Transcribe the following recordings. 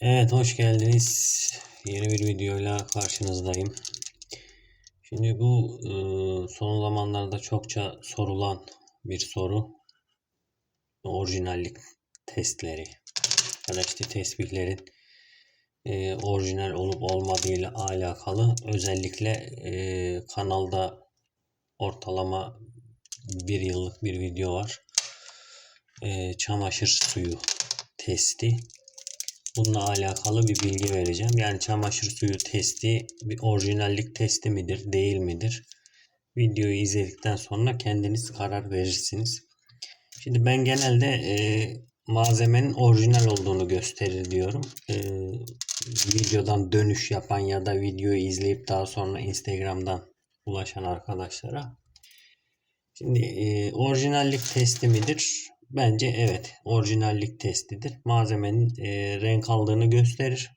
Evet hoş geldiniz. Yeni bir videoyla karşınızdayım. Şimdi bu e, son zamanlarda çokça sorulan bir soru. Orijinallik testleri ya da işte tesbihlerin e, orijinal olup olmadığıyla alakalı özellikle e, kanalda ortalama bir yıllık bir video var. E, çamaşır suyu testi. Bununla alakalı bir bilgi vereceğim. Yani çamaşır suyu testi bir orijinallik testi midir, değil midir? Videoyu izledikten sonra kendiniz karar verirsiniz. Şimdi ben genelde e, malzemenin orijinal olduğunu gösterir diyorum. E, videodan dönüş yapan ya da videoyu izleyip daha sonra Instagram'dan ulaşan arkadaşlara. Şimdi e, orijinallik testi midir? Bence evet orijinallik testidir. Malzemenin e, renk aldığını gösterir.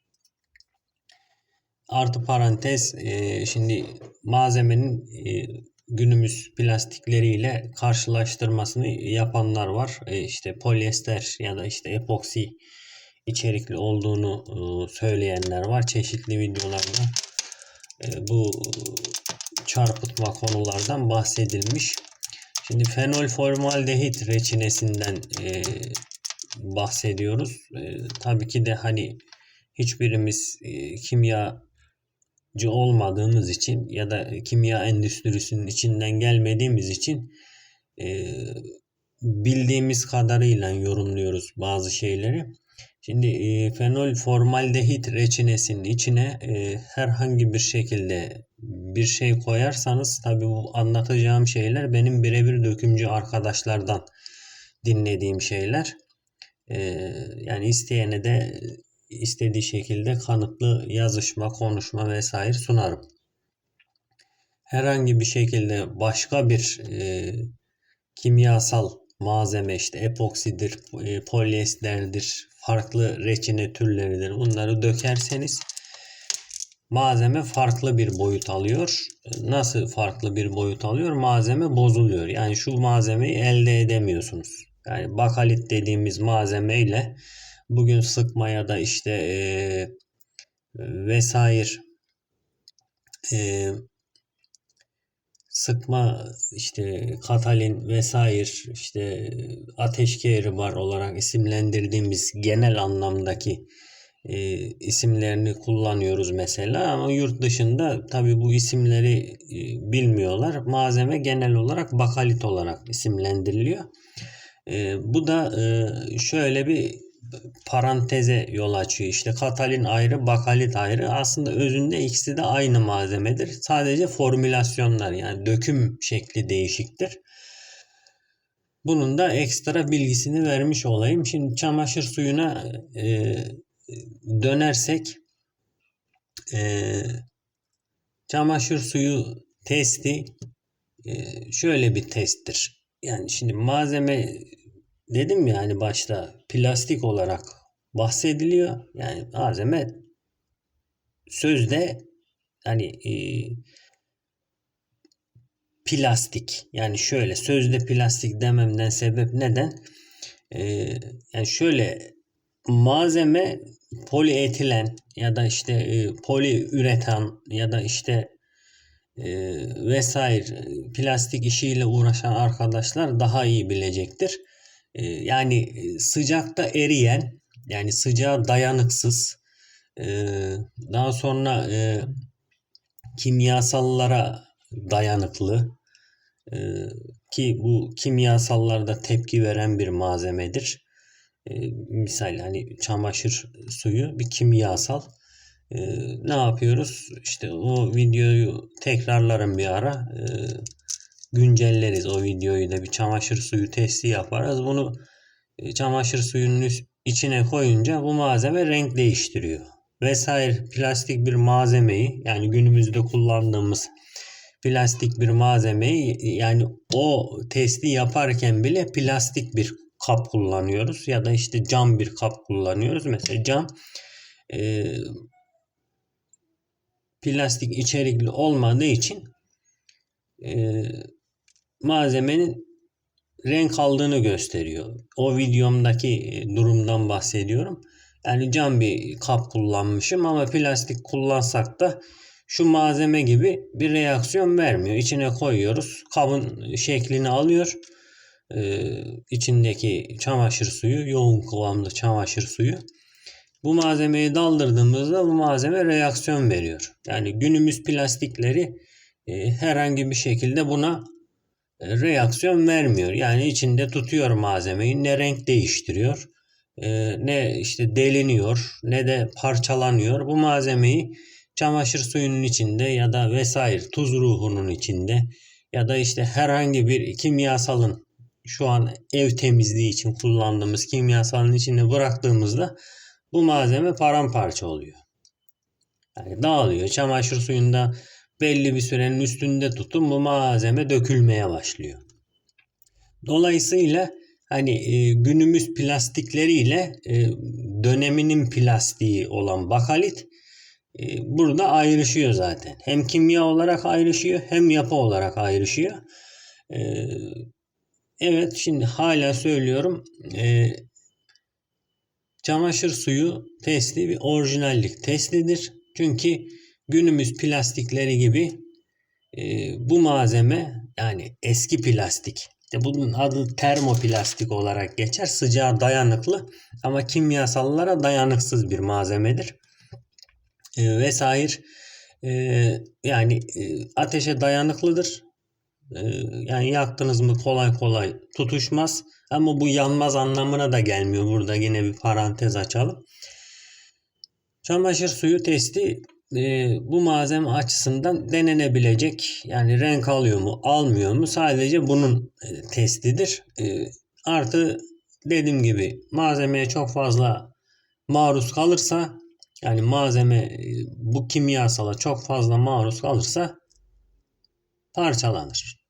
Artı parantez e, şimdi malzemenin e, günümüz plastikleriyle karşılaştırmasını yapanlar var. E, işte polyester ya da işte epoksi içerikli olduğunu e, söyleyenler var. Çeşitli videolarda e, bu çarpıtma konulardan bahsedilmiş. Şimdi fenol formaldehit reçinesinden e, bahsediyoruz. E, tabii ki de hani hiçbirimiz e, kimyacı olmadığımız için ya da kimya endüstrisinin içinden gelmediğimiz için e, bildiğimiz kadarıyla yorumluyoruz bazı şeyleri. Şimdi e, fenol formaldehit reçinesinin içine e, herhangi bir şekilde bir şey koyarsanız tabii bu anlatacağım şeyler benim birebir dökümcü arkadaşlardan dinlediğim şeyler. E, yani isteyene de istediği şekilde kanıtlı yazışma, konuşma vesaire sunarım. Herhangi bir şekilde başka bir e, kimyasal malzeme işte epoksidir, e, polyesterdir, farklı reçine türleridir. Bunları dökerseniz malzeme farklı bir boyut alıyor. Nasıl farklı bir boyut alıyor? Malzeme bozuluyor. Yani şu malzemeyi elde edemiyorsunuz. Yani bakalit dediğimiz malzemeyle bugün sıkma ya da işte e, vesaire e, sıkma işte katalin vesaire işte ateşkehri var olarak isimlendirdiğimiz genel anlamdaki e, isimlerini kullanıyoruz mesela ama yurt dışında tabi bu isimleri e, bilmiyorlar. Malzeme genel olarak bakalit olarak isimlendiriliyor. E, bu da e, şöyle bir paranteze yol açıyor. İşte katalin ayrı, bakalit ayrı. Aslında özünde ikisi de aynı malzemedir. Sadece formülasyonlar yani döküm şekli değişiktir. Bunun da ekstra bilgisini vermiş olayım. Şimdi çamaşır suyuna e, dönersek e, çamaşır suyu testi e, şöyle bir testtir. Yani şimdi malzeme dedim ya hani başta plastik olarak bahsediliyor. Yani malzeme sözde hani e, plastik. Yani şöyle sözde plastik dememden sebep neden? E, yani şöyle malzeme polietilen ya da işte e, poliüretan ya da işte e, vesaire plastik işiyle uğraşan arkadaşlar daha iyi bilecektir. E, yani e, sıcakta eriyen yani sıcağa dayanıksız e, daha sonra e, kimyasallara dayanıklı e, ki bu kimyasallarda tepki veren bir malzemedir. Misal hani çamaşır suyu bir kimyasal. E, ne yapıyoruz? İşte o videoyu tekrarlarım bir ara. E, güncelleriz o videoyu da bir çamaşır suyu testi yaparız. Bunu çamaşır suyunun içine koyunca bu malzeme renk değiştiriyor. Vesaire plastik bir malzemeyi yani günümüzde kullandığımız plastik bir malzemeyi yani o testi yaparken bile plastik bir kap kullanıyoruz ya da işte cam bir kap kullanıyoruz. Mesela cam e, plastik içerikli olmadığı için e, malzemenin renk aldığını gösteriyor. O videomdaki e, durumdan bahsediyorum. Yani cam bir kap kullanmışım ama plastik kullansak da şu malzeme gibi bir reaksiyon vermiyor. İçine koyuyoruz. Kabın şeklini alıyor. Ee, içindeki çamaşır suyu, yoğun kıvamlı çamaşır suyu. Bu malzemeyi daldırdığımızda bu malzeme reaksiyon veriyor. Yani günümüz plastikleri e, herhangi bir şekilde buna e, reaksiyon vermiyor. Yani içinde tutuyor malzemeyi ne renk değiştiriyor e, ne işte deliniyor ne de parçalanıyor. Bu malzemeyi çamaşır suyunun içinde ya da vesaire tuz ruhunun içinde ya da işte herhangi bir kimyasalın şu an ev temizliği için kullandığımız kimyasalın içine bıraktığımızda bu malzeme paramparça oluyor. Yani dağılıyor. Çamaşır suyunda belli bir sürenin üstünde tutun bu malzeme dökülmeye başlıyor. Dolayısıyla hani e, günümüz plastikleriyle e, döneminin plastiği olan bakalit e, burada ayrışıyor zaten. Hem kimya olarak ayrışıyor hem yapı olarak ayrışıyor. E, evet şimdi hala söylüyorum. E, çamaşır suyu testi bir orijinallik testidir. Çünkü günümüz plastikleri gibi e, bu malzeme yani eski plastik işte bunun adı termoplastik olarak geçer. Sıcağa dayanıklı ama kimyasallara dayanıksız bir malzemedir. E, vesaire e, yani e, ateşe dayanıklıdır. E, yani yaktınız mı kolay kolay tutuşmaz. Ama bu yanmaz anlamına da gelmiyor. Burada yine bir parantez açalım. Çamaşır suyu testi e, bu malzeme açısından denenebilecek. Yani renk alıyor mu almıyor mu sadece bunun e, testidir. E, artı dediğim gibi malzemeye çok fazla maruz kalırsa yani malzeme e, bu kimyasala çok fazla maruz kalırsa parçalanır.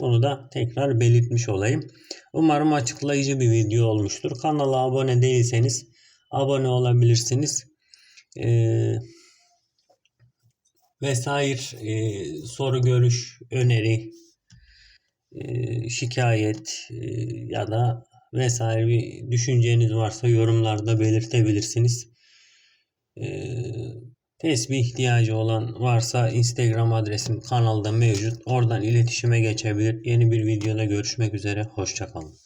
Bunu da tekrar belirtmiş olayım. Umarım açıklayıcı bir video olmuştur. Kanala abone değilseniz abone olabilirsiniz. Ee, vesaire e, soru görüş öneri e, şikayet e, ya da vesaire bir düşünceniz varsa yorumlarda belirtebilirsiniz. E, tesbih ihtiyacı olan varsa Instagram adresim kanalda mevcut. Oradan iletişime geçebilir. Yeni bir videoda görüşmek üzere. Hoşçakalın.